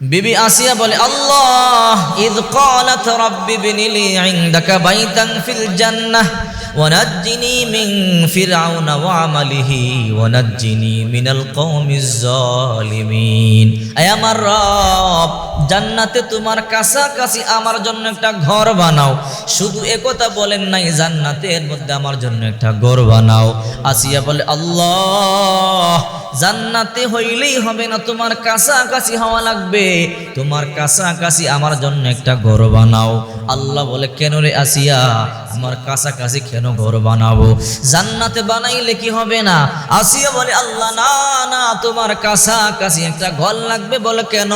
বিবি আসিয়া বলে আল্লাহ ইদ قالت رب ابن لي عندك بيتا في الجنة ونجني من فرعون وعمله ونجني من القوم الظالمين আয় আমার রব জান্নাতে তোমার কাছাকাছি আমার জন্য একটা ঘর বানাও। শুধু একথা বলেন নাই, জান্নাতের মধ্যে আমার জন্য একটা ঘর বানাও। আসিয়া বলে, আল্লাহ, জান্নাতে হইলেই হবে না, তোমার কাছাকাছি হওয়া লাগবে। তোমার কাছাকাছি আমার জন্য একটা ঘর বানাও। আল্লাহ বলে, কেন রে আসিয়া? আমার কাছাকাছি কেন ঘর বানাবো? জান্নাতে বানাইলে কি হবে না? আসিয়া বলে, আল্লাহ, না না, তোমার কাছাকাছি একটা ঘর লাগবে। বলে, কেন?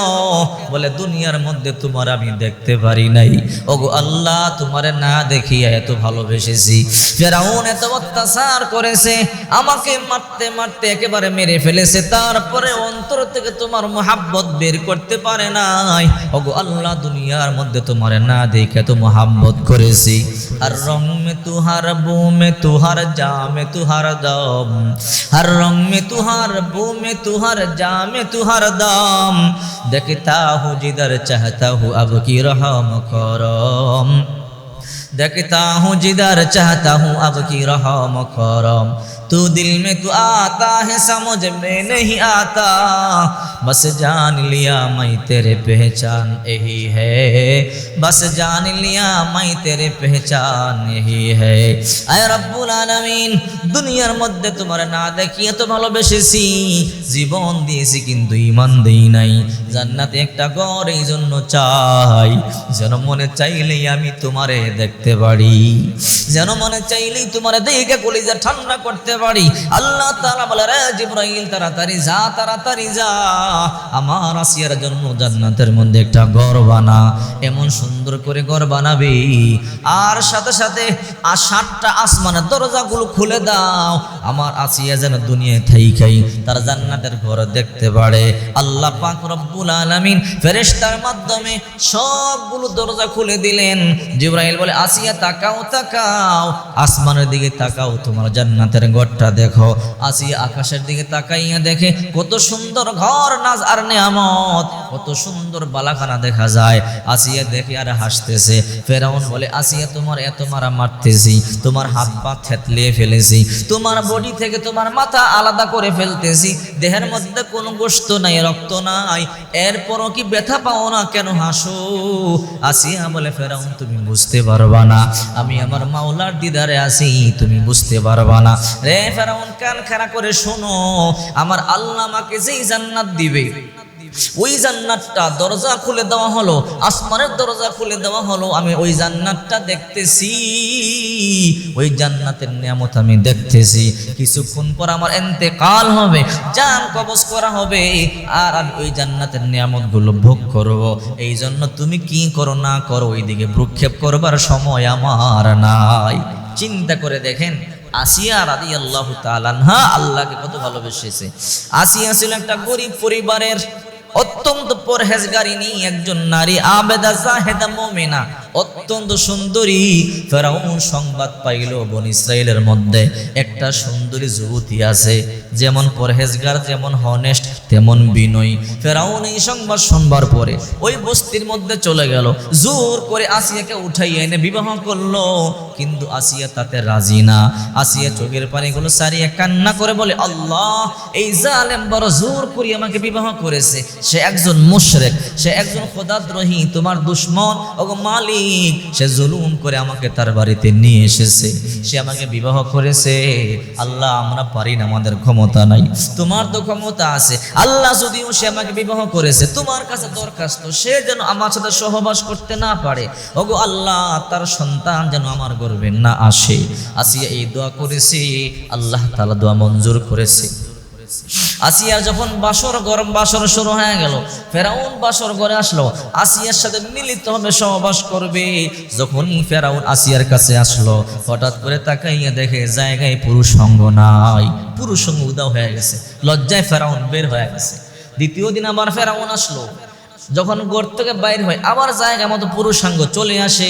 বলে, দুনিয়ার মধ্যে তোমার আমি দেখতে পারি নাই। ওগো আল্লাহ, তোমারে না দেখিয়া এত ভালোবেসেছি। ফেরাউন এত অত্যাচার করেছে, আমাকে মারতে মারতে একেবারে মেরে ফেলেছে। তারপরে অন্তর থেকে তোমার মোহাব্বত বের করতে পারে নাই। ওগো আল্লাহ, দুনিয়ার মধ্যে তোমারে না দেখে তো মোহাব্বত করেছি। আর रंग में तुहार बू में तुहार जा में तुहार दम हर रंग में तुहार बू में तुहार जा में तुहार दम देखता हूँ जिधर चाहता हूँ अब की रहम करम देखता हूँ जिधर चाहता हूँ अब की रहम करम تو دل میں تو آتا ہے سمجھ میں نہیں آتا بس جان لیا میں تیرے پہچان یہی ہے بس جان لیا میں تیرے پہچان یہی ہے اے رب العالمین দুনিয়ার মধ্যে তোমার না দেখি এত ভালোবেসেছি। জীবন দিয়েছি কিন্তু ইমান দিই নাই। জান্নাতে একটা ঘর এই জন্য চাই। যেন মনে চাইলেই আমি তোমারে দেখতে পারি। যেন মনে চাইলেই তোমারে দেখে কলিজা ঠান্ডা করতে পারি। আল্লাহ তাআলা বলে, রে জিব্রাইল, তাড়াতাড়ি যা তাড়াতাড়ি যা। আমার আসিয়ার জন্য জান্নাতের মধ্যে একটা ঘর বানা। এমন সুন্দর করে ঘর বানাবে। আর সাথে সাথে আর সাতটা আসমানের দরজাগুলো খুলে দাও। আমার আসিয়া যেন দুনিয়ায় থাই খাই তার জান্নাতের ঘর দেখতে পারে। আল্লাহ পাক রব্বুল আলামিন ফেরেশতার মাধ্যমে সবগুলো দরজা খুলে দিলেন। জিব্রাইল বলে, আসিয়া তাকাও তাকাও। আসমানের দিকে তাকাও, তোমার জান্নাতের ঘরটা দেখো। আসিয়া আকাশের দিকে তাকাইয়া দেখে, কত সুন্দর ঘর নাজ আর নেয়ামত, কত সুন্দর বালাখানা দেখা যায়। আসিয়া দেখে আর হাসতেছে। ফেরাউন বলে, আসিয়া তোমার এত মারা মারতেছি, তোমার হাত পা থেতলিয়ে ফেলেছি, তোমার বডি থেকে তোমার মাথা আলাদা করে ফেলতেছি, দেহের মধ্যে কোনো গোস্ত নাই, রক্ত নাই, এরপরও কি ব্যথা পাও না কেন হাসো? আসিয়া বলে, ফেরাউন, তুমি বুঝতে পারবা না। আমি আমার মাওলার দিদারে আছি, তুমি বুঝতে পারবা না। রে ফেরাউন, কান খাড়া করে শোনো, আমার আল্লাহ আমাকে যেই জান্নাত দিবে, ওই জান্নাতটা দরজা খুলে দেওয়া হলো, আসমানের দরজা খুলে দেওয়া হলো, আমি ওই জান্নাতটা দেখতেছি, ওই জান্নাতের নিয়ামত আমি দেখতেছি। কিছুক্ষণ পর আমার এন্তেকাল হবে, জান কবজ করা হবে, আর আমি ওই জান্নাতের নিয়ামতগুলো ভোগ করব। এই জন্য তুমি কি করো না করো, ওইদিকে ভ্রুক্ষেপ করবার সময় আমার নাই। চিন্তা করে দেখেন আসিয়া রাদি আল্লাহ তালানহা আল্লাহকে কত ভালোবেসেছে। আসিয়া ছিল একটা গরিব পরিবারের অত্যন্ত পরহেজগারিনী একজন নারী, আবেদা জাহেদা মোমেনা অত্যন্ত সুন্দরী। ফেরাউন সংবাদ পাইল বন ইসরায়েলের মধ্যে। একটা সুন্দরী যুবতী আছে, যেমন পরহেজগার, যেমন হনেস্ট, তেমন বিনয়ী। ফেরাউন এই সংবাদ শুনবার পরে ওই বস্তির মধ্যে চলে গেল। জোর করে আসিয়াকে উঠাইয়া এনে বিবাহ করল। কিন্তু আসিয়া তাতে রাজি না। আসিয়া চোখের পানিগুলো সারিয়া কান্না করে বলে, আল্লাহ, এই জালেম বড় জোর করে আমাকে বিবাহ করেছে। সে একজন মুশরেক, সে একজন খোদাদ্রোহী। তোমার দুশ্মন ও মালিক সে জুলুম করে আমাকে তার বাড়িতে নিয়ে এসেছে। সে আমাকে বিবাহ করেছে। আল্লাহ, আমরা পারি না, আমাদের ক্ষমতা নাই। তোমার তো ক্ষমতা আছে। আল্লাহ যদিও সে আমাকে বিবাহ করেছে, তোমার কাছে দরখাস্ত, সে যেন আমার সাথে সহবাস করতে না পারে। ওগো আল্লাহ, তার সন্তান যেন আমার গর্বে না আসে। আসিয়া এই দোয়া করেছে। আল্লাহ তালা দোয়া মঞ্জুর করেছে। আসিয়ার যখন বাসর গরম বাসর শুরু হয়ে গেল, ফেরাউন বাসর ঘরে আসলো। আসিয়ার সাথে মিলিত হবে, সহবাস করবে। যখনই ফেরাউন আসিয়ার কাছে আসলো, হঠাৎ করে তাকাইয়া দেখে জায়গায় পুরুষ সঙ্গ নাই। পুরুষ সঙ্গ উদাও হয়ে গেছে, লজ্জায় ফেরাউন বের হয়ে গেছে। দ্বিতীয় দিন আবার ফেরাউন আসলো। যখন গোর থেকে বাইর হয় আবার জায়গা মতো পুরুষাঙ্গ চলে আসে,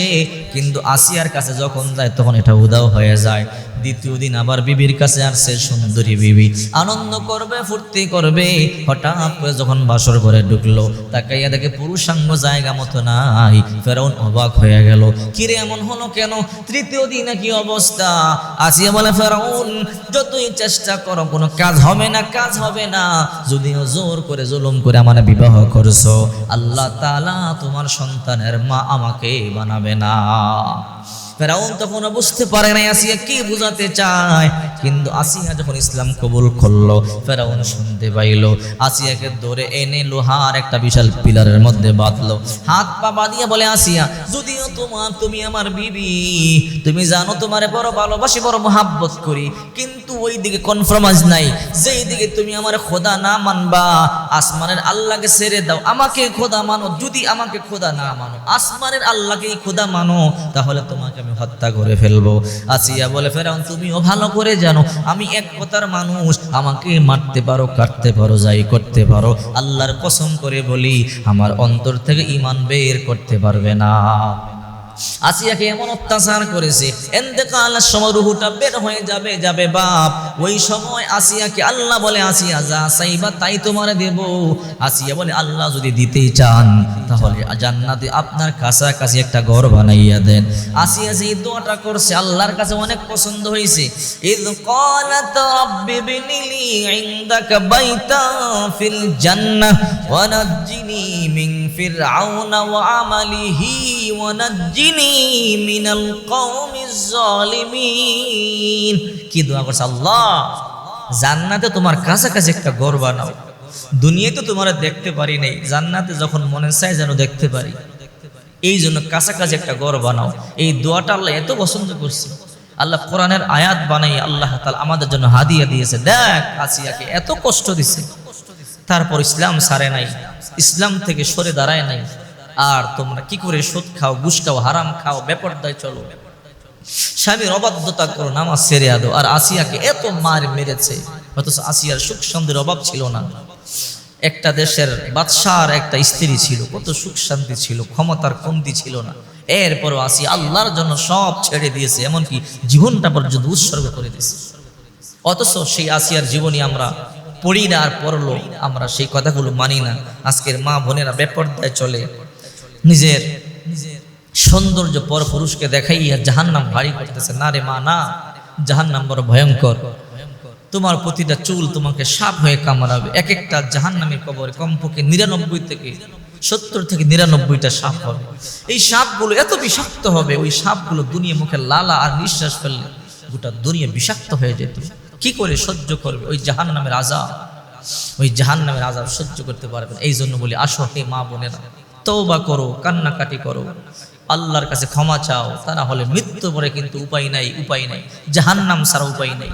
কিন্তু আসিয়ার কাছে যখন যায়, তখন এটা উদাও হয়ে যায়। দ্বিতীয় দিন আবার বিবির কাছে আসছে সুন্দরী বিবি। আনন্দ করবে, ফুর্তি করবে। হঠাৎ করে যখন বাসর ঘরে ঢুকলো, তাকাইয়া দেখে পুরুষাঙ্গ জায়গা মতো নাই। ফেরাউন অবাক হয়ে গেল। কিরে, এমন হলো কেন? তৃতীয় দিন কি অবস্থা? আসিয়া বলে, ফেরাউন, যতই চেষ্টা করো, কোনো কাজ হবে না, কাজ হবে না। যদিও জোর করে, জুলুম করে আমার বিবাহ করছ, আল্লাহ তাআলা তোমার সন্তানের মা আমাকে বানাবে না। ফেরাউন তখন বুঝতে পারে না আসিয়া কি বুঝাতে চায়। কিন্তু আসিয়া যখন ইসলাম কবুল করল, ফেরাউন শুনতে পাইলো। আসিয়াকে ধরে এনে লোহার একটা বিশাল পিলারের মধ্যে বাঁধলো। হাত পা বাঁধিয়ে বলে, আসিয়া, যদিও তোমার, তুমি আমার বিবি, তুমি জানো তোমারে বড় ভালোবাসি, বড় মহাব্বত করি, কিন্তু ওই দিকে কনফার্মাইজ নাই। যেই দিকে তুমি আমার খোদা না মানবা, আসমানের আল্লাহকে ছেড়ে দাও। আমাকে খোদা মানো, যদি আমাকে খোদা না মানো, আসমানের আল্লাহকেই খোদা মানো, তাহলে তোমাকে আমি হত্যা করে ফেলব। আসিয়া বলে, ফেরাউন, তুমিও ভালো করে জানো, আমি এক কথার মানুষ। আমাকে মারতে পারো, কাটতে পারো, যাই করতে পারো। আল্লাহর কসম করে বলি, আমার অন্তর থেকে ইমান বের করতে পারবে না। আসিয়াকে এমন অত্যাচার করেছে এন্তেকালের সময় রুহুটা বের হয়ে যাবে যাবে বাপ ওই সময় আসিয়াকে আল্লাহ বলে আসিয়া যা চাইবা তাই তোমার দেব আসিয়া বলে আল্লাহ যদি দিতেই চান তাহলে জান্নাতে আপনার কাছাকাছি একটা ঘর বানাইয়া দেন আসিয়া যে এই দোয়াটা করছে আল্লাহর কাছে অনেক পছন্দ হয়েছে ইদ قالت رب ابن لي عندك بيتا في الجنة ونجني من فرعون وعمله ونجني নাজিনি মিনাল কওমিজ জালিমিন কি দোয়া করছে আল্লাহ? জান্নাতে তোমার কাছাকাছি একটা ঘর বানাও। দুনিয়াতে তোমার দেখতে পারি নাই। জান্নাতে যখন মনে চাই যেন দেখতে পারি। এই জন্য কাছাকাছি একটা ঘর বানাও। এই দোয়াটা আল্লাহ এত পছন্দ করছে। আল্লাহ কোরআনের আয়াত বানাই আল্লাহ তালা আমাদের জন্য হাদিয়া দিয়েছে। দেখ, আসিয়াকে এত কষ্ট দিছে। তারপর ইসলাম সারে নাই। ইসলাম থেকে সরে দাঁড়ায় নাই। আর তোমরা কি করে সুদ খাও, ঘুষ খাও, হারাম খাও, বেপরদায় চলো। স্বামীর অবাধ্যতা করো, নামাজ সেরে আদো। আর আসিয়াকে এত মার মেরেছে, অথচ আসিয়ার সুখ শান্তির অভাব ছিল না। একটা দেশের বাদশার একটা স্ত্রী ছিল, কত সুখ শান্তি ছিল, ক্ষমতার কমতি ছিল না। এরপরও আসি আল্লাহর জন্য সব ছেড়ে দিয়েছে, এমনকি জীবনটা পর্যন্ত উৎসর্গ করে দিয়েছে। অথচ সেই আসিয়ার জীবনী আমরা পড়ি না আর পড়ল আমরা সেই কথাগুলো মানি না। আজকের মা বোনেরা বেপর্দায় চলে নিজের সৌন্দর্য পর পুরুষকে দেখাইয়া জাহান্নাম ভারী করতেছে। না রে মা, না। জাহান্নাম বড় ভয়ঙ্কর। তোমার প্রতিটা চুল তোমাকে সাপ হয়ে কামড়াবে। এক একটা জাহান্নামের কবরে কমপক্ষে নিরানব্বই থেকে সত্তর থেকে নিরানব্বইটা সাপ হবে। এই সাপগুলো এত বিষাক্ত হবে, ওই সাপগুলো দুনিয়া মুখে লালা আর নিঃশ্বাস ফেললে গোটা দুনিয়া বিষাক্ত হয়ে যেত। কি করে সহ্য করবে ওই জাহান নামের আজাব ওই জাহান নামের আজাব সহ্য করতে পারবে এই জন্য বলি, আসো হে মা বোনেরা। তৌবা করো, কান্নাকাটি করো। আল্লাহর কাছে ক্ষমা চাও, তা না হলে মৃত্যু পরে কিন্তু উপায় নাই উপায় নাই। জাহান্নাম সারা উপায় নাই।